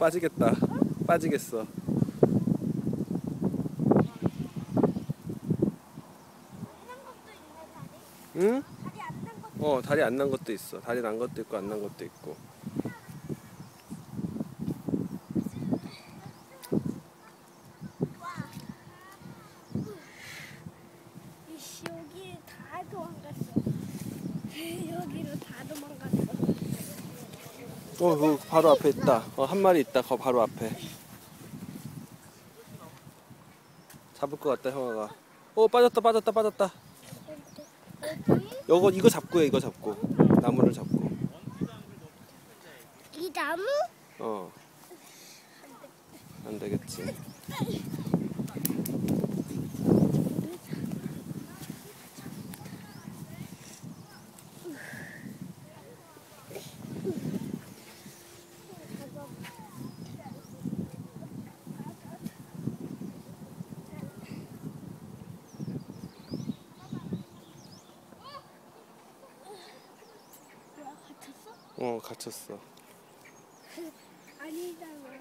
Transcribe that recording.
빠지겠다. 빠지겠어. 응? 어, 다리 안 난 것도 있어. 다리 난 것도 있고 안 난 것도 있고. 여기 다 도망갔어. 여기로 다 도망갔어. 어, 그 바로 앞에 있다. 어, 한 마리 있다. 거 바로 앞에. 잡을 것 같다, 형아가. 어, 빠졌다, 빠졌다, 빠졌다. 이거 이거 잡고 해, 이거 잡고. 나무를 잡고. 이 나무? 어. 안 되겠지. 어? 어, 갇혔어. 아니잖아.